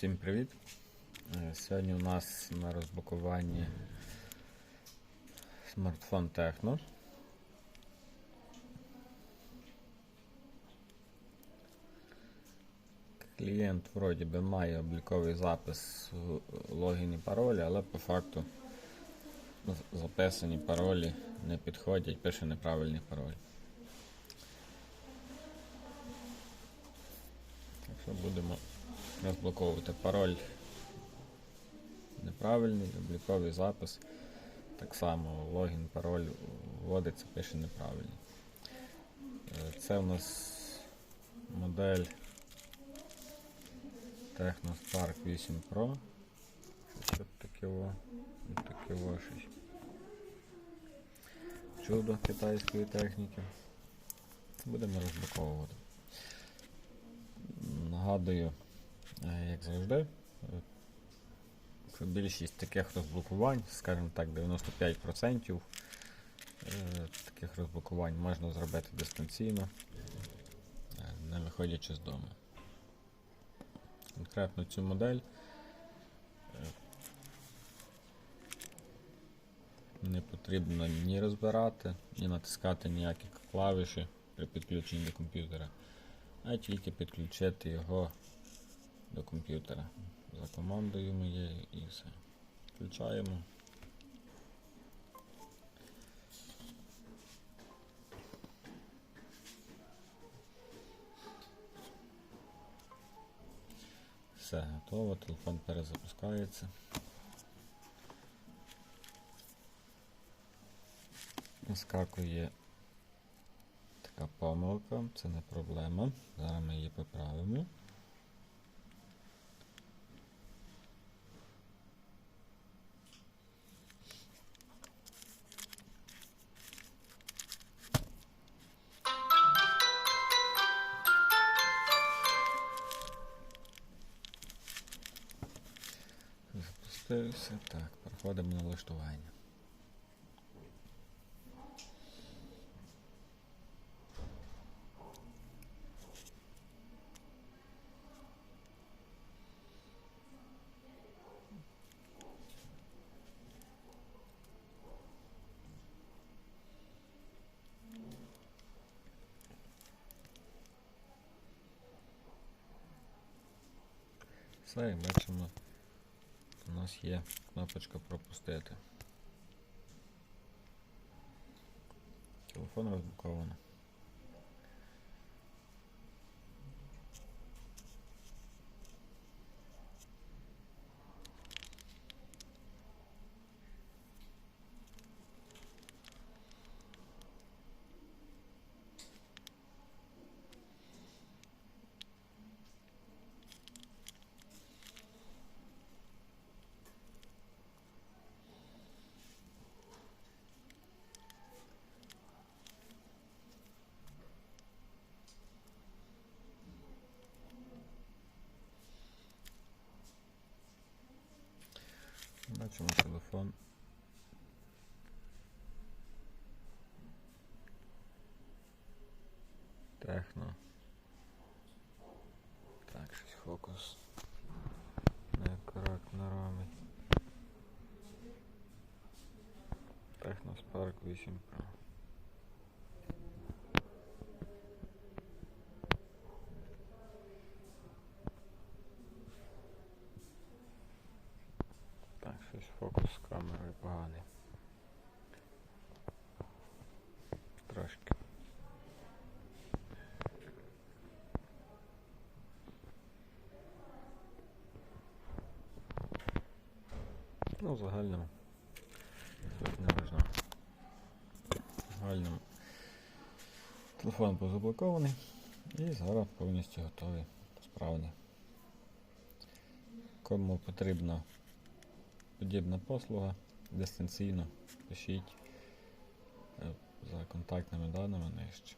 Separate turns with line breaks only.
Всім привіт! Е, Сьогодні у нас на розблокуванні смартфон Техно. Клієнт вроді би має обліковий запис в логіні паролі, але по факту записані паролі не підходять, пише неправильний пароль. Так що будемо розблоковувати пароль неправильний, обліковий запис. Так само логін, пароль вводиться, пише неправильний. Е, Це у нас модель Techno Spark 8 Pro. Що таке во? Таке во щось. Чудо китайської техніки. Будемо розблоковувати. Нагадую, як завжди, е, більшість таких розблокувань, скажімо так, 95% е, таких розблокувань можна зробити дистанційно, е, не виходячи з дому. Конкретно цю модель е, не потрібно ні розбирати, ні натискати ніякі клавіші при підключенні до комп'ютера а тільки підключити його до комп'ютера за командою моєю і все. Включаємо. Все готово, телефон перезапускається. Наскакує така помилка, це не проблема. Зараз ми її поправимо. Запустився. Так, переходимо на налаштування. Все, як бачимо, у нас є кнопочка пропустити. Телефон розблоковано. Бачимо телефон. Техно. Так, щось фокус. Неаккуратно робить. Техно Spark 8 Pro. Так, щось фокус з камерою поганий. Трошки. Ну, в загальному. Тут не важно. В загальному. Телефон був заблокований і зараз повністю готовий, справний. Кому потрібна подібна послуга дистанційно, пишіть е, за контактними даними нижче.